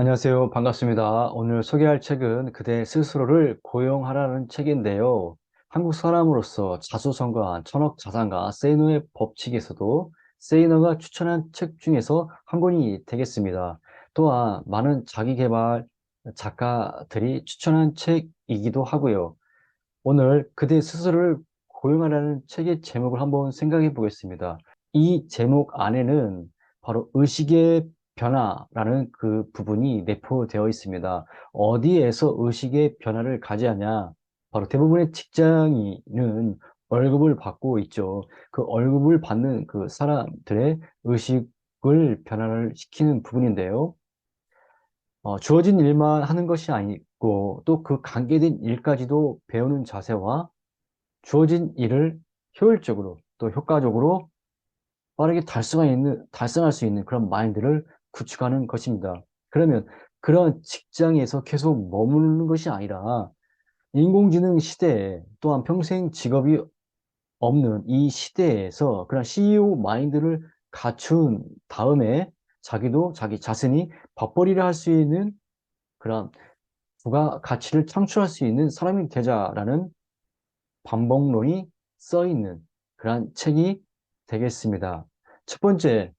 안녕하세요. 반갑습니다. 오늘 소개할 책은 그대 스스로를 고용하라는 책인데요. 한국 사람으로서 자수성가한 천억 자산가 세이노의 법칙에서도 세이노가 추천한 책 중에서 한 권이 되겠습니다. 또한 많은 자기계발 작가들이 추천한 책이기도 하고요. 오늘 그대 스스로를 고용하라는 책의 제목을 한번 생각해 보겠습니다. 이 제목 안에는 바로 의식의 변화라는 그 부분이 내포되어 있습니다. 어디에서 의식의 변화를 가져야냐? 바로 대부분의 직장인은 월급을 받고 있죠. 그 월급을 받는 그 사람들의 의식을 변화를 시키는 부분인데요. 어, 주어진 일만 하는 것이 아니고 또 그 관계된 일까지도 배우는 자세와 주어진 일을 효율적으로 또 효과적으로 빠르게 달성할, 있는, 달성할 수 있는 그런 마인드를 구축하는 것입니다. 그러면 그런 직장에서 계속 머무르는 것이 아니라 인공지능 시대에 또한 평생 직업이 없는 이 시대에서 그런 CEO 마인드를 갖춘 다음에 자기도 자기 자신이 밥벌이를 할 수 있는 그런 부가 가치를 창출할 수 있는 사람이 되자라는 반복론이 써 있는 그런 책이 되겠습니다. 첫 번째,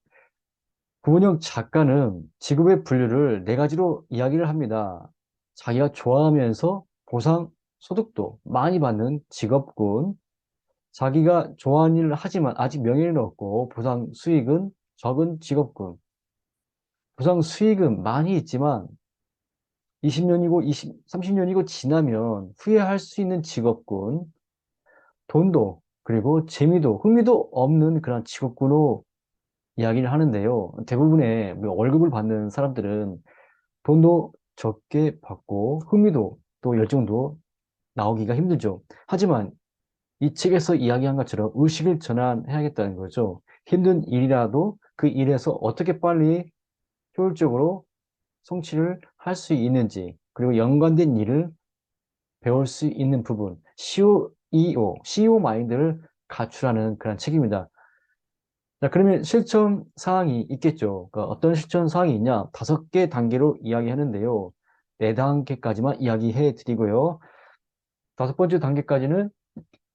구은영 작가는 직업의 분류를 네 가지로 이야기를 합니다. 자기가 좋아하면서 보상 소득도 많이 받는 직업군, 자기가 좋아하는 일을 하지만 아직 명예는 없고 보상 수익은 적은 직업군, 보상 수익은 많이 있지만 20년이고 20, 30년이고 지나면 후회할 수 있는 직업군, 돈도 그리고 재미도 흥미도 없는 그런 직업군으로 이야기를 하는데요. 대부분의 뭐 월급을 받는 사람들은 돈도 적게 받고 흥미도 또 열정도 나오기가 힘들죠. 하지만 이 책에서 이야기한 것처럼 의식을 전환해야겠다는 거죠. 힘든 일이라도 그 일에서 어떻게 빨리 효율적으로 성취를 할 수 있는지 그리고 연관된 일을 배울 수 있는 부분 CEO, CEO 마인드를 갖추라는 그런 책입니다. 자, 그러면 실천 사항이 있겠죠. 그러니까 어떤 실천 사항이 있냐? 다섯 개 단계로 이야기하는데요. 네 단계까지만 이야기해 드리고요. 다섯 번째 단계까지는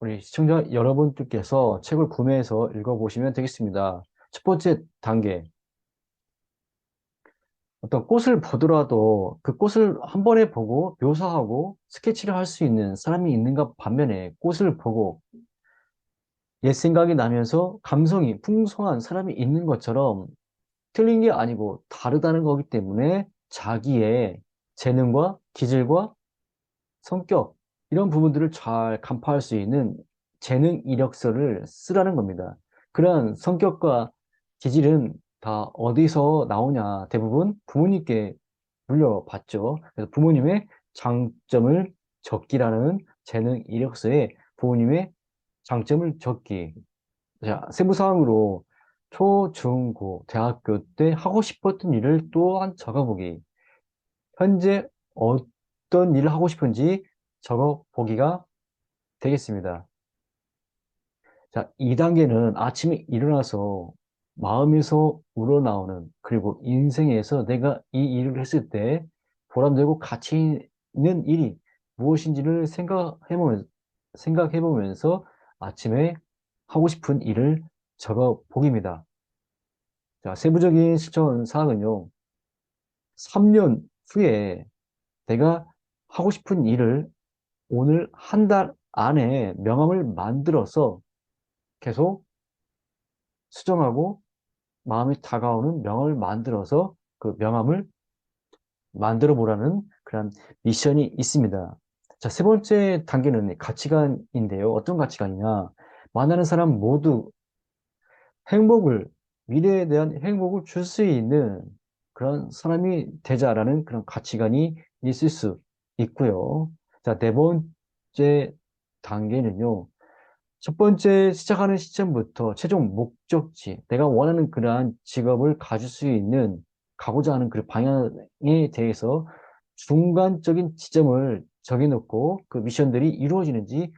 우리 시청자 여러분들께서 책을 구매해서 읽어보시면 되겠습니다. 첫 번째 단계. 어떤 꽃을 보더라도 그 꽃을 한 번에 보고 묘사하고 스케치를 할 수 있는 사람이 있는가 반면에 꽃을 보고 옛 생각이 나면서 감성이 풍성한 사람이 있는 것처럼 틀린 게 아니고 다르다는 거기 때문에 자기의 재능과 기질과 성격 이런 부분들을 잘 간파할 수 있는 재능 이력서를 쓰라는 겁니다. 그런 성격과 기질은 다 어디서 나오냐 대부분 부모님께 물려봤죠. 그래서 부모님의 장점을 적기라는 재능 이력서에 부모님의 장점을 적기. 자, 세부사항으로 초, 중, 고, 대학교 때 하고 싶었던 일을 또한 적어보기. 현재 어떤 일을 하고 싶은지 적어보기가 되겠습니다. 자, 2단계는 아침에 일어나서 마음에서 우러나오는 그리고 인생에서 내가 이 일을 했을 때 보람되고 가치 있는 일이 무엇인지를 생각해보면서, 생각해보면서 아침에 하고 싶은 일을 적어 보기입니다. 자, 세부적인 실천 사항은요. 3년 후에 내가 하고 싶은 일을 오늘 한 달 안에 명함을 만들어서 계속 수정하고 마음이 다가오는 명함을 만들어서 그 명함을 만들어 보라는 그런 미션이 있습니다. 자, 세 번째 단계는 가치관인데요. 어떤 가치관이냐? 만나는 사람 모두 행복을, 미래에 대한 행복을 줄 수 있는 그런 사람이 되자라는 그런 가치관이 있을 수 있고요. 자, 네 번째 단계는요. 첫 번째 시작하는 시점부터 최종 목적지, 내가 원하는 그러한 직업을 가질 수 있는 가고자 하는 그 방향에 대해서 중간적인 지점을 정해놓고 그 미션들이 이루어지는지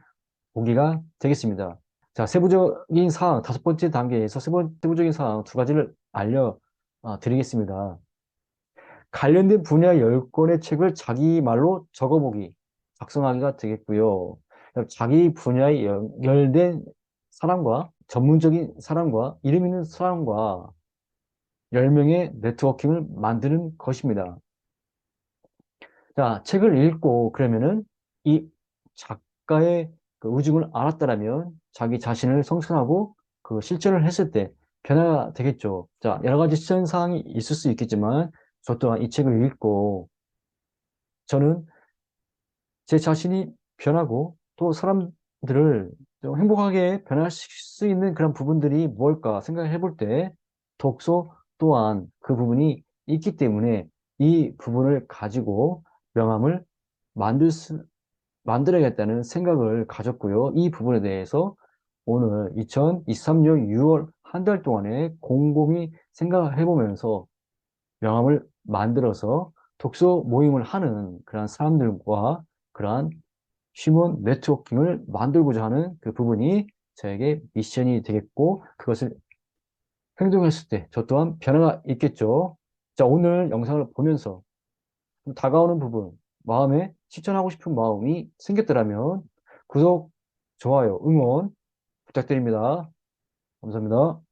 보기가 되겠습니다. 자, 세부적인 사항, 다섯 번째 단계에서 세부, 세부적인 사항 두 가지를 알려 어, 드리겠습니다. 관련된 분야 10권의 책을 자기 말로 적어보기, 작성하기가 되겠고요. 자기 분야에 연결된 사람과 전문적인 사람과 이름 있는 사람과 10명의 네트워킹을 만드는 것입니다. 자, 책을 읽고 그러면은 이 작가의 그 의중을 알았다라면 자기 자신을 성찰하고 그 실천을 했을 때 변화가 되겠죠. 자, 여러 가지 시현 사항이 있을 수 있겠지만 저 또한 이 책을 읽고 저는 제 자신이 변하고 또 사람들을 좀 행복하게 변할 수 있는 그런 부분들이 뭘까 생각해 볼 때 독서 또한 그 부분이 있기 때문에 이 부분을 가지고 명함을 만들 수, 만들어야겠다는 생각을 가졌고요. 이 부분에 대해서 오늘 2023년 6월 한 달 동안에 곰곰이 생각을 해보면서 명함을 만들어서 독서 모임을 하는 그런 사람들과 그러한 휴먼 네트워킹을 만들고자 하는 그 부분이 저에게 미션이 되겠고 그것을 행동했을 때 저 또한 변화가 있겠죠. 자, 오늘 영상을 보면서 좀 다가오는 부분, 마음에 실천하고 싶은 마음이 생겼더라면 구독, 좋아요, 응원 부탁드립니다. 감사합니다.